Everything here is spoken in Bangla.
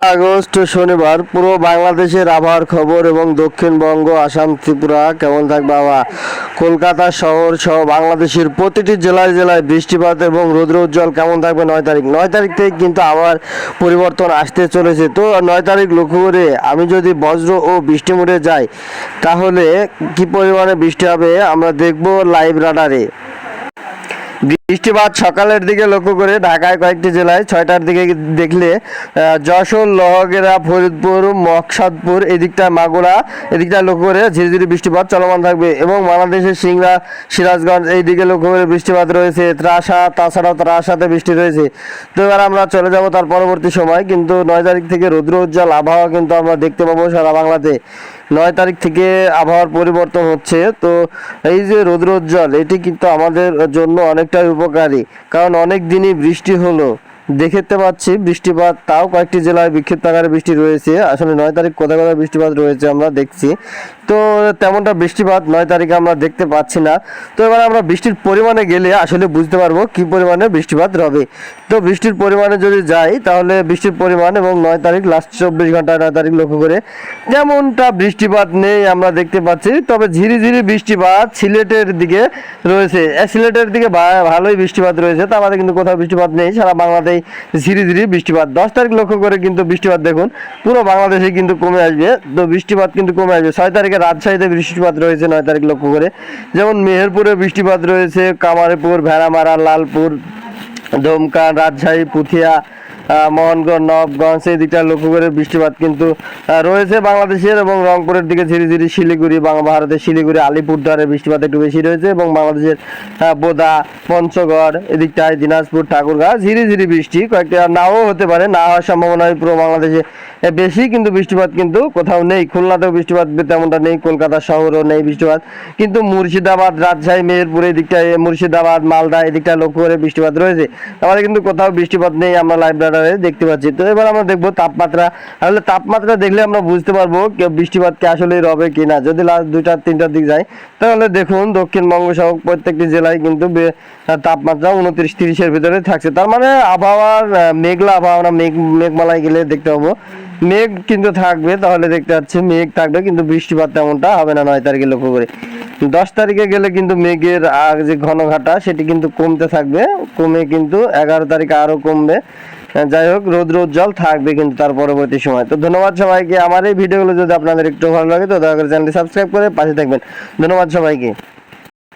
আগস্ট, শনিবার, পুরো বাংলাদেশের আবহাওয়ার খবর এবং দক্ষিণবঙ্গ, আসাম, ত্রিপুরা, কেমন থাকবে আবহাওয়া? কলকাতা শহর সহ বাংলাদেশের প্রতিটি জেলায় জেলায় বৃষ্টিপাত এবং রৌদ্র উজ্জ্বল কেমন থাকবে নয় তারিখ? নয় তারিখ থেকে কিন্তু আবার পরিবর্তন আসতে চলেছে। তো নয় তারিখ লক্ষ্য করে আমি যদি বজ্র ও বৃষ্টি মোড়ে যাই, তাহলে কি পরিমাণে বৃষ্টি হবে আমরা দেখব লাইভ রাডারে বৃষ্টিপাত সকালের দিকে লক্ষ্য করে ঢাকায় কয়েকটি জেলায় ছয়টার দিকে দেখলে যশোর, লোহগেরা, ফরিদপুর, মকসাদপুর, এদিকটা মাগুরা, এদিকটা লক্ষ্য করে ঝিরিঝিরি বৃষ্টিপাত চলমান থাকবে এবং বাংলাদেশের সিংড়া, সিরাজগঞ্জ এই দিকে লক্ষ্য করে বৃষ্টিপাত রয়েছে। ত্রাসা, তাছাড়াও ত্রাসাতে বৃষ্টি রয়েছে। তো এবার আমরা চলে যাব তার পরবর্তী সময়, কিন্তু নয় তারিখ থেকে রৌদ্র উজ্জ্বল, আবহাওয়া কিন্তু আমরা দেখতে পাবো সারা বাংলাতে। নয় তারিখ থেকে আবহাওয়ার পরিবর্তন হচ্ছে। তো এই যে রৌদ্র উজ্জ্বল, এটি কিন্তু আমাদের জন্য অনেকটাই উপকারী। কারণ অনেক দিনই বৃষ্টি হলো। দেখতে পাচ্ছি বৃষ্টিপাত, তাও কয়েকটি জেলায় বিক্ষিপ্ত আকারে বৃষ্টি রয়েছে। আসলে নয় তারিখ কোথায় কোথায় বৃষ্টিপাত রয়েছে আমরা দেখছি। তো তেমনটা বৃষ্টিপাত নয় তারিখে আমরা দেখতে পাচ্ছি না। তো এবার আমরা বৃষ্টির পরিমাণে গেলে আসলে বুঝতে পারব কি পরিমাণে বৃষ্টিপাত হবে। তো বৃষ্টির পরিমাণে যদি যাই, তাহলে বৃষ্টির পরিমাণ এবং নয় তারিখ লাস্ট চব্বিশ ঘণ্টা নয় তারিখ লক্ষ্য করে যেমনটা বৃষ্টিপাত নেই আমরা দেখতে পাচ্ছি। তবে ঝিরিঝিরি বৃষ্টিপাত সিলেটের দিকে রয়েছে। সিলেটের দিকে ভালোই বৃষ্টিপাত রয়েছে, তা আমাদের কিন্তু কোথাও বৃষ্টিপাত নেই। সারা বাংলাতেই ঝিরিঝিরি বৃষ্টিপাত। দশ তারিখ লক্ষ্য করে কিন্তু বৃষ্টিপাত দেখুন, পুরো বাংলাদেশে কিন্তু কমে আসবে। তো বৃষ্টিপাত কিন্তু কমে আসবে। ছয় তারিখে রাজশাহীতে বৃষ্টিপাত রয়েছে নয় তারিখ লক্ষ্য করে। যেমন মেহেরপুরে বৃষ্টিপাত রয়েছে, কামারপুর, ভেড়ামারা, লালপুর দমকা রাজশাহী পুথিয়া আহ, মোহনগঞ্জ নবগঞ্জ এই দিকটা লক্ষ্য করে বৃষ্টিপাত কিন্তু রয়েছে বাংলাদেশের এবং রংপুরের দিকে ধীরে ধীরে শিলিগুড়ি বাংলা ভারতের শিলিগুড়ি আলিপুরদুয়ারে বৃষ্টিপাত একটু বেশি রয়েছে এবং বাংলাদেশের বোদা পঞ্চগড় এদিকটায় দিনাজপুর ঠাকুরগাঁ ঝিরি ঝিরি বৃষ্টি কয়েকটি নাও হতে পারে না হওয়ার সম্ভাবনা পুরো বাংলাদেশে। বেশি কিন্তু বৃষ্টিপাত কিন্তু কোথাও নেই খুলনাতেও বৃষ্টিপাত তেমনটা নেই কলকাতা শহরও নেই বৃষ্টিপাত। কিন্তু মুর্শিদাবাদ রাজশাহী মেহেরপুর এই দিকটায় মুর্শিদাবাদ মালদা এই দিকটায় লক্ষ্য করে বৃষ্টিপাত রয়েছে। আমাদের কিন্তু কোথাও বৃষ্টিপাত নেই, আমরা লাইভ রাডারে দেখতে পাচ্ছি। তো এবার আমরা দেখব তাপমাত্রা। আসলে তাপমাত্রা দেখলে আমরা বুঝতে পারব কে- বৃষ্টিপাত কি আসলে রবে কিনা। যদি লাস্ট দুইটা, তিনটার দিক যায়, তাহলে দেখুন দক্ষিণবঙ্গ সহ প্রত্যেকটি জেলায় কিন্তু তাপমাত্রা উনত্রিশ, তিরিশের ভিতরে থাকছে। তার মানে আবহাওয়ার মেঘলা আবহাওয়া মেঘ, মেঘমালায় গেলে দেখতে পাবো। মেঘ কিন্তু থাকবে, তাহলে দেখতে পাচ্ছি মেঘ থাকবে, কিন্তু বৃষ্টিপাত তেমনটা হবে না নয় তারিখে লক্ষ্য করে। দশ তারিখে গেলে কিন্তু মেঘের আগ যে ঘনঘাটা, সেটি কিন্তু কমতে থাকবে। কমে কিন্তু এগারো তারিখে আরও কমবে। যাই হোক রোদ রোদ জল থাকবে কিন্তু তার পরবর্তী সময়। তো ধন্যবাদ সবাইকে। আমার এই ভিডিওগুলো যদি আপনাদের একটু ভালো লাগে, তো দয়া করে চ্যানেলটি সাবস্ক্রাইব করে পাশে থাকবেন। ধন্যবাদ সবাইকে।